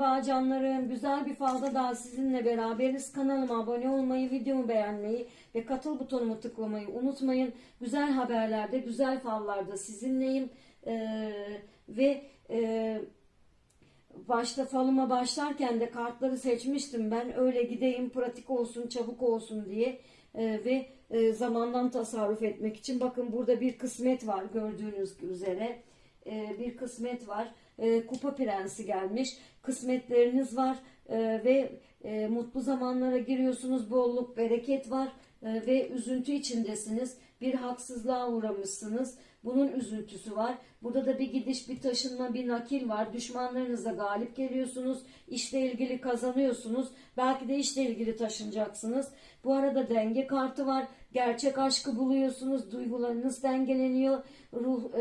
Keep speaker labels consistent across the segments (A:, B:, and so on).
A: Merhaba. Güzel bir falda daha sizinle beraberiz. Kanalıma abone olmayı, videomu beğenmeyi ve katıl butonumu tıklamayı unutmayın. Güzel haberlerde, güzel fallarda sizinleyim. Ee, ve e, başta falıma başlarken de kartları seçmiştim. Ben öyle gideyim, pratik olsun, çabuk olsun diye. Ee, ve e, zamandan tasarruf etmek için. Bakın burada bir kısmet var gördüğünüz üzere. Ee, bir kısmet var. Ee, kupa prensi gelmiş. Kısmetleriniz var Ee, ve e, mutlu zamanlara giriyorsunuz. Bolluk, bereket var Ee, ve üzüntü içindesiniz. Bir haksızlığa uğramışsınız. Bunun üzüntüsü var. Burada da bir gidiş, bir taşınma, bir nakil var. Düşmanlarınıza galip geliyorsunuz. İşle ilgili kazanıyorsunuz. Belki de işle ilgili taşınacaksınız. Bu arada denge kartı var. Gerçek aşkı buluyorsunuz. Duygularınız dengeleniyor. Ruh, e,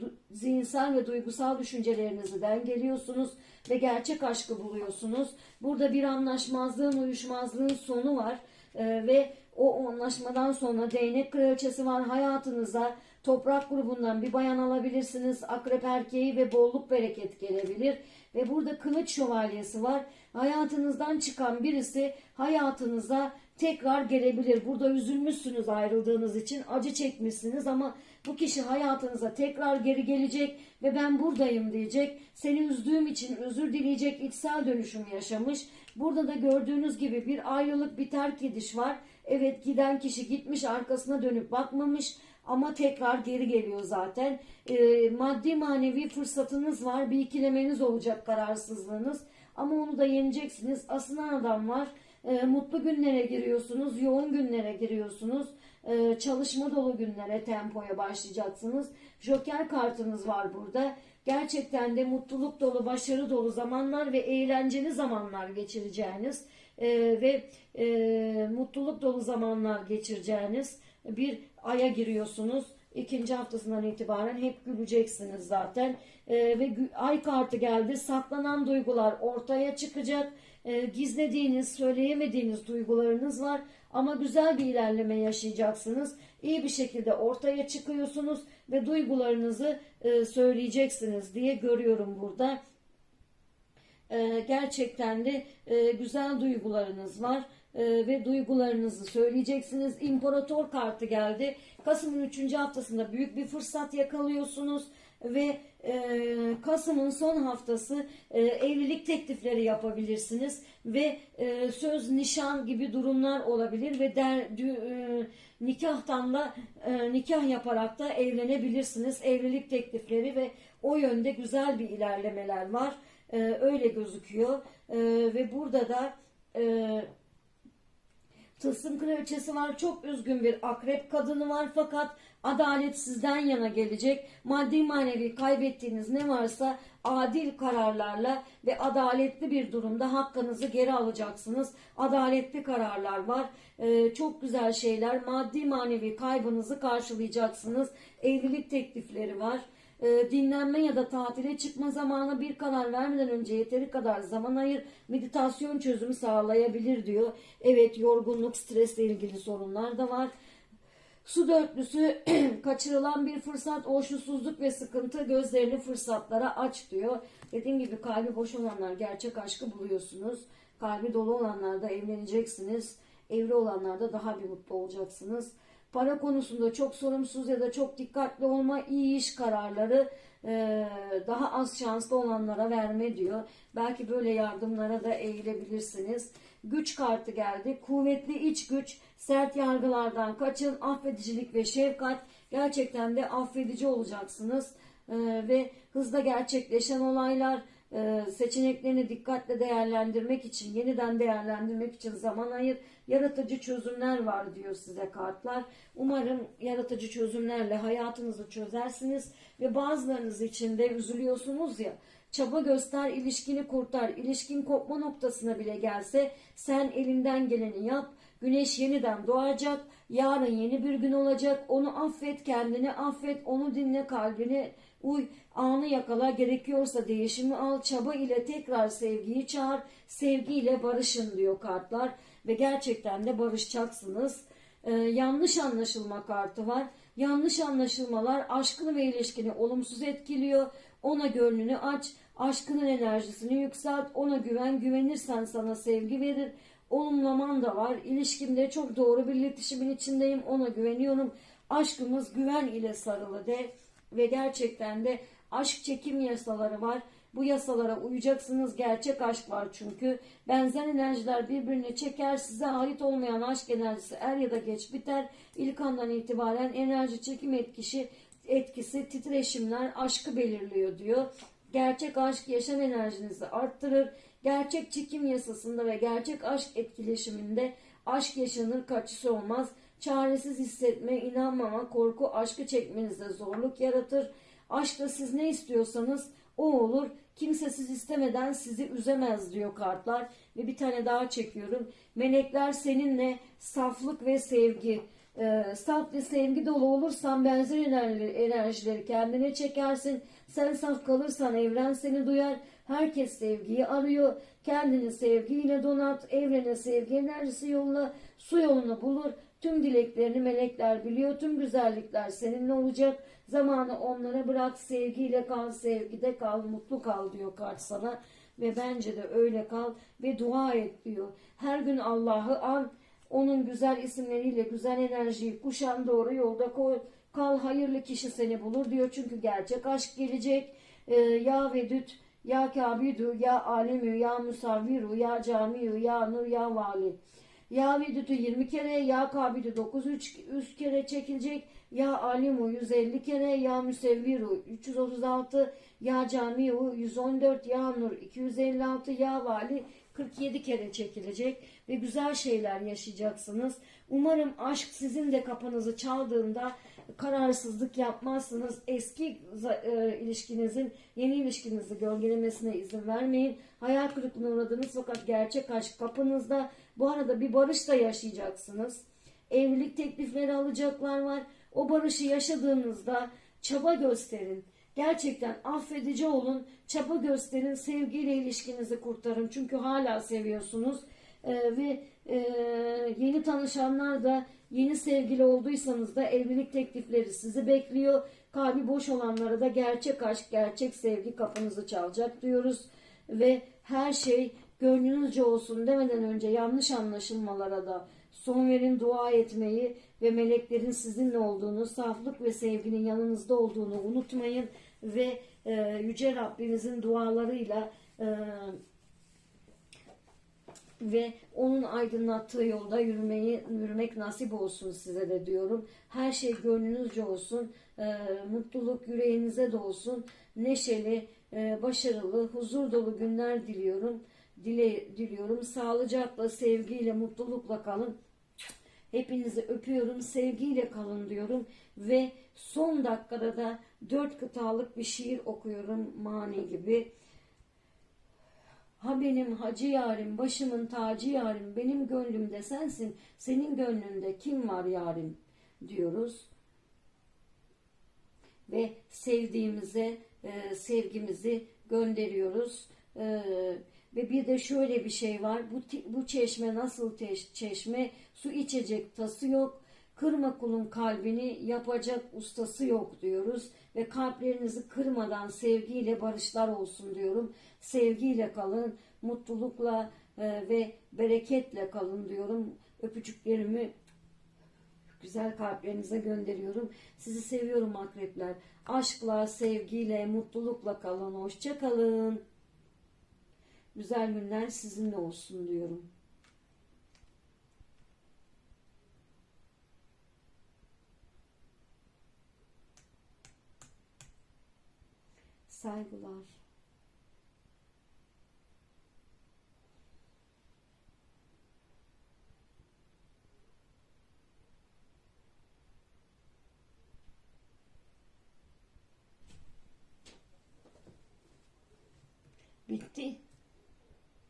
A: du- zihinsel ve duygusal düşüncelerinizi dengeliyorsunuz ve gerçek aşkı buluyorsunuz. Burada bir anlaşmazlığın, uyuşmazlığın sonu var. E, ve o anlaşmadan sonra değnek kraliçesi var hayatınıza. Toprak grubundan bir bayan alabilirsiniz. Akrep erkeği ve bolluk bereket gelebilir. Ve burada kılıç şövalyesi var. Hayatınızdan çıkan birisi hayatınıza tekrar gelebilir. Burada üzülmüşsünüz ayrıldığınız için. Acı çekmişsiniz ama bu kişi hayatınıza tekrar geri gelecek ve ben buradayım diyecek. Seni üzdüğüm için özür dileyecek içsel dönüşüm yaşamış. Burada da gördüğünüz gibi bir ayrılık bir terk ediş var. Evet giden kişi gitmiş arkasına dönüp bakmamış ama tekrar geri geliyor zaten. Ee, maddi manevi fırsatınız var. Bir ikilemeniz olacak kararsızlığınız. Ama onu da yeneceksiniz. Asılan adam var. Ee, mutlu günlere giriyorsunuz. Yoğun günlere giriyorsunuz. Ee, çalışma dolu günlere, tempoya başlayacaksınız. Joker kartınız var burada. Gerçekten de mutluluk dolu, başarı dolu zamanlar ve eğlenceli zamanlar geçireceğiniz e, ve e, mutluluk dolu zamanlar geçireceğiniz bir aya giriyorsunuz. İkinci haftasından itibaren hep güleceksiniz zaten. E, ve ay kartı geldi. Saklanan duygular ortaya çıkacak. E, gizlediğiniz, söyleyemediğiniz duygularınız var. Ama güzel bir ilerleme yaşayacaksınız. İyi bir şekilde ortaya çıkıyorsunuz ve duygularınızı e, söyleyeceksiniz diye görüyorum burada. Ee, gerçekten de e, güzel duygularınız var Ee, ve duygularınızı söyleyeceksiniz. İmparator kartı geldi. Kasım'ın 3. haftasında büyük bir fırsat yakalıyorsunuz ve e, Kasım'ın son haftası e, evlilik teklifleri yapabilirsiniz ve e, söz nişan gibi durumlar olabilir ve der, dü- e, nikahtan da e, nikah yaparak da evlenebilirsiniz. Evlilik teklifleri ve o yönde güzel bir ilerlemeler var. Ee, öyle gözüküyor. Ee, ve burada da e, tılsım kraliçesi var. Çok üzgün bir akrep kadını var fakat adalet sizden yana gelecek. Maddi manevi kaybettiğiniz ne varsa adil kararlarla ve adaletli bir durumda hakkınızı geri alacaksınız. Adaletli kararlar var. Ee, çok güzel şeyler. Maddi manevi kaybınızı karşılayacaksınız. Evlilik teklifleri var e, dinlenme ya da tatile çıkma zamanı bir karar vermeden önce yeteri kadar zaman ayır. Meditasyon çözümü sağlayabilir diyor. Evet yorgunluk, stresle ilgili sorunlar da var. Su dörtlüsü kaçırılan bir fırsat, hoşnutsuzluk ve sıkıntı gözlerini fırsatlara aç diyor. Dediğim gibi kalbi boş olanlar gerçek aşkı buluyorsunuz. Kalbi dolu olanlar da evleneceksiniz. Evli olanlar da daha bir mutlu olacaksınız. Para konusunda çok sorumsuz ya da çok dikkatli olma, iyi iş kararları e, daha az şanslı olanlara verme diyor. Belki böyle yardımlara da eğilebilirsiniz. Güç kartı geldi. Kuvvetli iç güç, sert yargılardan kaçın, affedicilik ve şefkat. Gerçekten de affedici olacaksınız. E, ve hızla gerçekleşen olaylar, e, seçeneklerini dikkatle değerlendirmek için, yeniden değerlendirmek için zaman ayır. Yaratıcı çözümler var diyor size kartlar. Umarım yaratıcı çözümlerle hayatınızı çözersiniz ve bazılarınız için de üzülüyorsunuz ya. Çaba göster, ilişkini kurtar. İlişkin kopma noktasına bile gelse sen elinden geleni yap. Güneş yeniden doğacak. Yarın yeni bir gün olacak. Onu affet, kendini affet, onu dinle, kalbini uy, anı yakala. Gerekiyorsa değişimi al. Çaba ile tekrar sevgiyi çağır. Sevgiyle barışın diyor kartlar. Ve gerçekten de barışacaksınız. Ee, yanlış anlaşılma kartı var. Yanlış anlaşılmalar aşkını ve ilişkini olumsuz etkiliyor. Ona gönlünü aç. Aşkının enerjisini yükselt, ona güven, güvenirsen sana sevgi verir. Olumlaman da var. İlişkimde çok doğru bir iletişimin içindeyim, ona güveniyorum. Aşkımız güven ile sarılı de ve gerçekten de aşk çekim yasaları var. Bu yasalara uyacaksınız. Gerçek aşk var çünkü. Benzer enerjiler birbirine çeker. Size ait olmayan aşk enerjisi er ya da geç biter. İlk andan itibaren enerji çekim etkisi, etkisi titreşimler aşkı belirliyor diyor. Gerçek aşk yaşam enerjinizi arttırır. Gerçek çekim yasasında ve gerçek aşk etkileşiminde aşk yaşanır kaçısı olmaz. Çaresiz hissetme, inanmama, korku aşkı çekmenizde zorluk yaratır. Aşkta siz ne istiyorsanız o olur. Kimse siz istemeden sizi üzemez diyor kartlar. Ve bir tane daha çekiyorum. Melekler seninle saflık ve sevgi. Ee, saf ve sevgi dolu olursan benzer enerjileri, kendine çekersin. Sen saf kalırsan evren seni duyar. Herkes sevgiyi arıyor. Kendini sevgiyle donat. Evrene sevgi enerjisi yolla. Su yolunu bulur. Tüm dileklerini melekler biliyor. Tüm güzellikler seninle olacak. Zamanı onlara bırak. Sevgiyle kal, sevgide kal, mutlu kal diyor kart sana. Ve bence de öyle kal ve dua et diyor. Her gün Allah'ı an. Onun güzel isimleriyle güzel enerjiyi kuşan doğru yolda koy. Kal hayırlı kişi seni bulur diyor. Çünkü gerçek aşk gelecek. Ee, ya Vedüt, ya Kabidu, ya Alemü, ya Musavviru, ya Camiu, ya Nur, ya Vali. Ya Vedüt'ü 20 kere, ya Kabidü 9 3, 3 kere çekilecek. Ya Alimu 150 kere, ya Müsevviru 336, ya Camiu 114, ya Nur 256, ya Vali 47 kere çekilecek ve güzel şeyler yaşayacaksınız. Umarım aşk sizin de kapınızı çaldığında kararsızlık yapmazsınız. Eski e, ilişkinizin yeni ilişkinizi gölgelemesine izin vermeyin. Hayal kırıklığına uğradınız fakat gerçek aşk kapınızda. Bu arada bir barış da yaşayacaksınız. Evlilik teklifleri alacaklar var. O barışı yaşadığınızda çaba gösterin. Gerçekten affedici olun, çaba gösterin, sevgiyle ilişkinizi kurtarın. Çünkü hala seviyorsunuz. Ee, ve e, yeni tanışanlar da yeni sevgili olduysanız da evlilik teklifleri sizi bekliyor. Kalbi boş olanlara da gerçek aşk, gerçek sevgi kapınızı çalacak diyoruz. Ve her şey gönlünüzce olsun demeden önce yanlış anlaşılmalara da son verin dua etmeyi ve meleklerin sizinle olduğunu, saflık ve sevginin yanınızda olduğunu unutmayın ve e, Yüce Rabbimizin dualarıyla e, ve onun aydınlattığı yolda yürümeyi yürümek nasip olsun size de diyorum. Her şey gönlünüzce olsun, e, mutluluk yüreğinize dolsun, neşeli, e, başarılı, huzur dolu günler diliyorum. Dile, diliyorum. Sağlıcakla, sevgiyle, mutlulukla kalın. Hepinizi öpüyorum, sevgiyle kalın diyorum ve son dakikada da dört kıtalık bir şiir okuyorum mani gibi. Ha benim hacı yarim, başımın tacı yarim, benim gönlümde sensin, senin gönlünde kim var yarim diyoruz. Ve sevdiğimize e, sevgimizi gönderiyoruz. E, ve bir de şöyle bir şey var. Bu, bu çeşme nasıl teş, çeşme? Su içecek tası yok. Kırma kulun kalbini yapacak ustası yok diyoruz. Ve kalplerinizi kırmadan sevgiyle barışlar olsun diyorum. Sevgiyle kalın, mutlulukla e, ve bereketle kalın diyorum. Öpücüklerimi güzel kalplerinize gönderiyorum. Sizi seviyorum akrepler. Aşkla, sevgiyle, mutlulukla kalın. Hoşça kalın. Güzel günler sizinle olsun diyorum. Saygılar. Bitti.